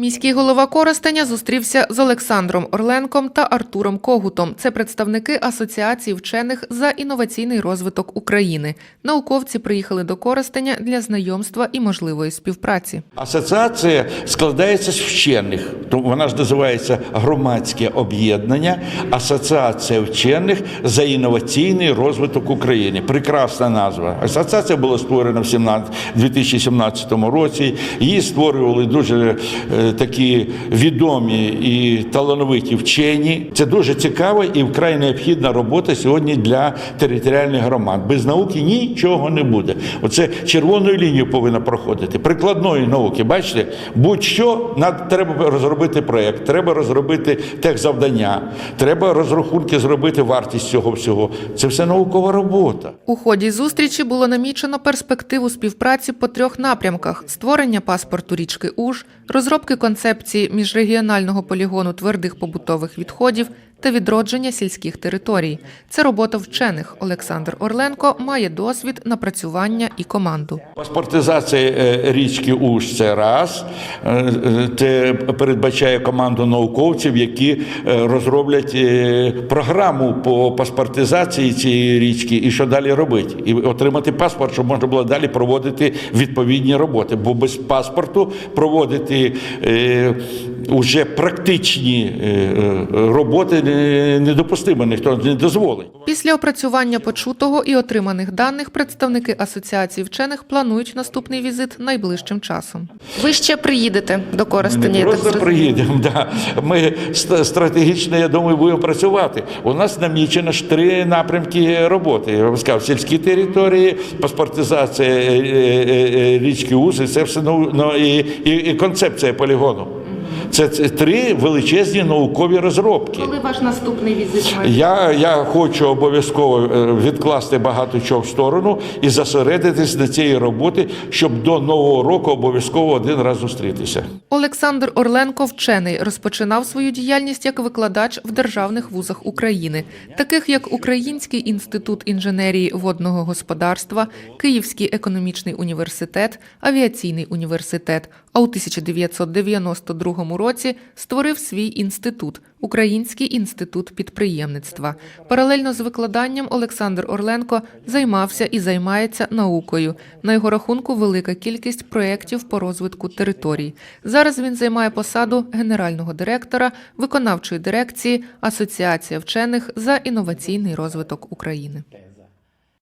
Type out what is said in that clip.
Міський голова Коростеня зустрівся з Олександром Орленком та Артуром Когутом. Це представники Асоціації вчених за інноваційний розвиток України. Науковці приїхали до Коростеня для знайомства і можливої співпраці. Асоціація складається з вчених, тому вона ж називається громадське об'єднання Асоціація вчених за інноваційний розвиток України. Прекрасна назва. Асоціація була створена в 17 2017 році. Її створювали дуже е, такі відомі і талановиті вчені. Це дуже цікава і вкрай необхідна робота сьогодні для територіальних громад. Без науки нічого не буде. Оце червоною лінією повинна проходити. Прикладної науки. Бачите, будь-що треба розробити проєкт, треба розробити техзавдання, треба розрахунки зробити вартість цього всього. Це все наукова робота. У ході зустрічі було намічено перспективу співпраці по трьох напрямках: створення паспорту річки Уж, розробки концепції міжрегіонального полігону твердих побутових відходів та відродження сільських територій. Це робота вчених. Олександр Орленко має досвід напрацювання і команду. Паспортизація е, річки Уж це раз. Е, е, Це передбачає команду науковців, які розроблять програму по паспортизації цієї річки і що далі робити. І отримати паспорт, щоб можна було далі проводити відповідні роботи. Бо без паспорту проводити уже практичні е, е, роботи не- недопустимо, ніхто не дозволить. Після опрацювання почутого і отриманих даних представники асоціації вчених планують наступний візит найближчим часом. Ви ще приїдете до Коростеня. Ми не просто приїдемо. Да. Ми стратегічно, я думаю, будемо працювати. У нас намічено ж три напрямки роботи. Я вам сказав, сільські території, паспортизація е, річки Узи, це все ну, ну, і, і, і концепція полігону. Це, три величезні наукові розробки. Коли ваш наступний візит? Я, я хочу обов'язково е, відкласти багато чого в сторону і зосередитись на цій роботі, щоб до нового року обов'язково один раз зустрітися. Олександр Орленко вчений розпочинав свою діяльність як викладач в державних вузах України, таких як Український інститут інженерії водного господарства, Київський економічний університет, Авіаційний університет. А у 1992 році створив свій інститут Український інститут підприємництва. Паралельно з викладанням Олександр Орленко займався і займається наукою. На його рахунку велика кількість проєктів по розвитку територій. Зараз він займає посаду генерального директора виконавчої дирекції Асоціація вчених за інноваційний розвиток України.